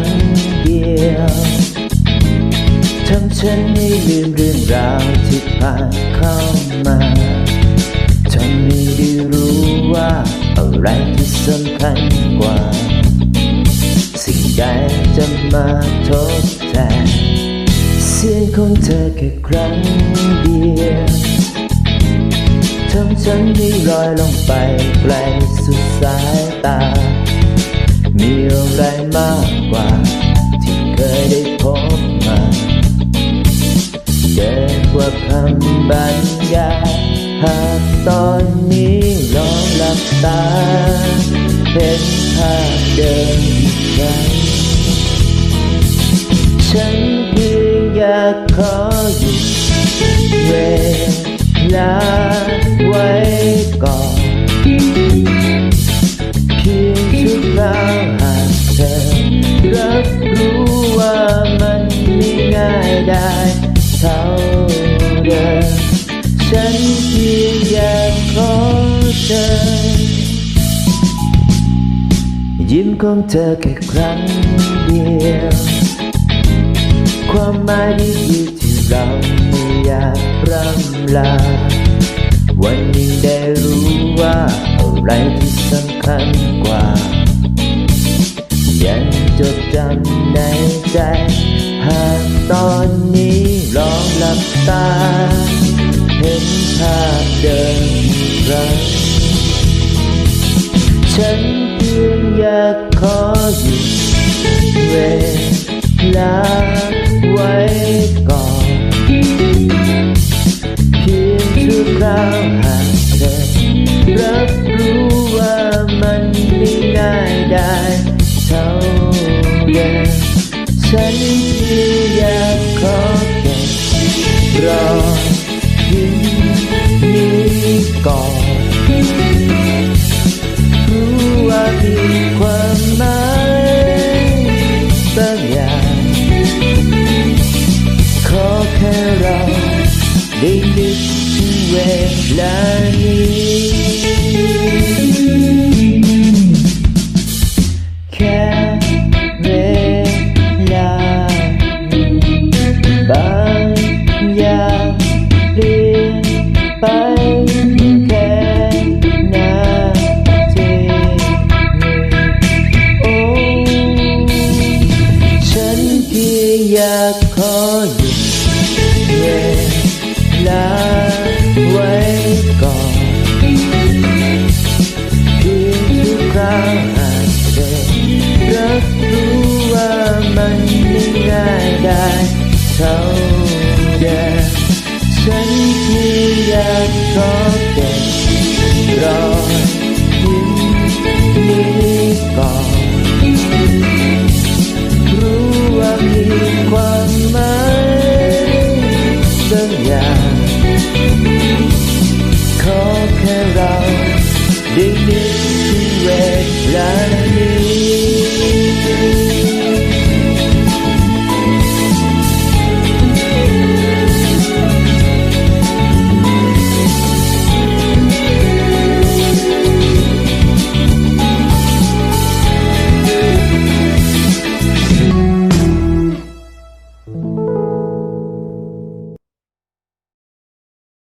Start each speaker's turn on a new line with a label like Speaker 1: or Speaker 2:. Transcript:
Speaker 1: ้งเดียวทำฉันให้ลืมเรื่องราวที่ผ่านเข้ามาทำให้ได้รู้ว่าอะไรที่สำคัญกว่า สิ่งใดจะมาทดแทนเสียงของเธอแค่ครั้งเดียวทำฉันได้ลอยลงไปไกลสุดสายตา มีอะไรมากกว่า ที่เคยได้พบมาเกินกว่าคำบรรยายหากตอนนี้ลองหลับตา เห็นภาพเดิมอีกครั้งฉันเพียงอยากขอหยุดเวลาไว้ เท่าเดิมฉันเพียงอยากขอเธอ ยิ้มของเธอแค่ครั้งเดียว ความหมายดีอยู่ที่เราไม่อยากร่ำลา วันหนึ่งได้รู้ว่าอะไรที่สำคัญกว่า ยังจดจำในใจ หากตอนนี้ ลองหลับตา เห็นภาพเดิมรักฉันเพียงอยากขอหยุดเวลาไว้ก่อนเพียงชั่วคราวหากเธอรับรู้ว่ามันไม่ง่ายได้เท่าเดิมฉันเพียงอยาก รอยิ้มนี้ก่อนรู้ว่ามีความหมายบางอย่างขอแค่เราได้นึกถึงเวลานี้ เวลาไว้ก่อนเพียงชั่วครา ขอแค่เราได้นึกถึงเวลานี้